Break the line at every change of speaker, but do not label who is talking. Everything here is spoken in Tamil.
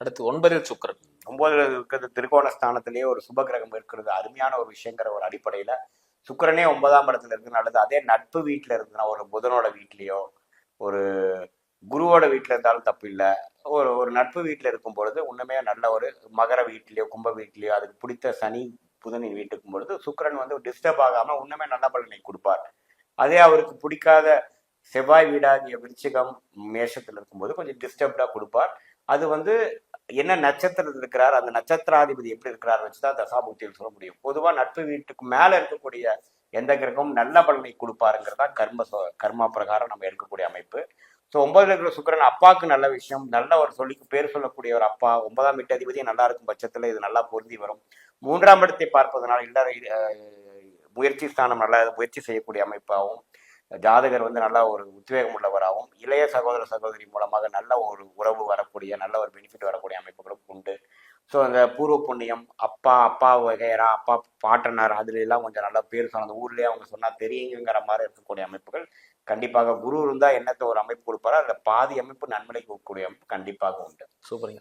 அடுத்து ஒன்பதில் சுக்கரன்.
ஒன்பதில் இருக்கிறது திருகோண ஸ்தானத்திலேயே ஒரு சுப கிரகம் இருக்கிறது. அருமையான ஒரு விஷயங்கிற ஒரு அடிப்படையில சுக்கிரனே ஒன்பதாம் இடத்துல இருக்குன்னு நல்லது அதே நட்பு வீட்டில் இருந்ததுன்னா ஒரு புதனோட வீட்லயோ ஒரு குருவோட வீட்டில் இருந்தாலும் தப்பு இல்லை. ஒரு ஒரு நட்பு வீட்டில் இருக்கும் பொழுது உண்மையா நல்ல ஒரு மகர வீட்லயோ கும்ப வீட்லயோ அதுக்கு பிடித்த சனி புதனின் வீட்டுக்கும் பொழுது சுக்கரன் வந்து டிஸ்டர்ப் ஆகாம உண்மையா நல்ல பலனை கொடுப்பார். அதே அவருக்கு பிடிக்காத செவ்வாய் வீடாகிய விருச்சிகம் மேஷத்தில் இருக்கும்போது கொஞ்சம் டிஸ்டர்ப்டாக கொடுப்பார். அது வந்து என்ன நட்சத்திரத்தில் இருக்கிறார் அந்த நட்சத்திராதிபதி எப்படி இருக்கிறார் வச்சுதான் தசாபுக்தியில் சொல்ல முடியும். பொதுவா நட்பு வீட்டுக்கு மேல இருக்கக்கூடிய எந்த கிரகமும் நல்ல பலனை கொடுப்பாருங்கிறதா கர்ம கர்ம கர்மா பிரகாரம் நம்ம எடுக்கக்கூடிய அமைப்பு. ஸோ ஒன்பதுல இருக்கிற சுக்கிரன் அப்பாவுக்கு நல்ல விஷயம். நல்ல ஒரு சொல்லிக்கு பேர் சொல்லக்கூடிய ஒரு அப்பா. ஒன்பதாம் வீட்டு அதிபதியும் நல்லா இருக்கும் பட்சத்தில் இது நல்லா பொருந்தி வரும். மூன்றாம் இடத்தை பார்ப்பதனால் இல்லற முயற்சி ஸ்தானம் நல்லா முயற்சி செய்யக்கூடிய அமைப்பாகவும் ஜாதகர் வந்து நல்ல ஒரு உத்வேகம் உள்ளவராகவும் இளைய சகோதர சகோதரி மூலமாக நல்ல ஒரு உறவு வரக்கூடிய நல்ல ஒரு பெனிஃபிட் வரக்கூடிய அமைப்புகளும் உண்டு. ஸோ அந்த பூர்வ புண்ணியம் அப்பா அப்பா வகையரா அப்பா பாட்டனார் அதுல எல்லாம் கொஞ்சம் நல்லா பேர் சொன்ன ஊர்லேயே ஊர்லயே அவங்க சொன்னா தெரியுங்கிற மாதிரி இருக்கக்கூடிய அமைப்புகள். கண்டிப்பாக குரு இருந்தா என்னத்த ஒரு அமைப்பு கொடுப்பாரோ அதுல பாதி அமைப்பு நன்மையை கொடுக்கக்கூடிய அமைப்பு கண்டிப்பாக உண்டு.
சூப்பரிங்க.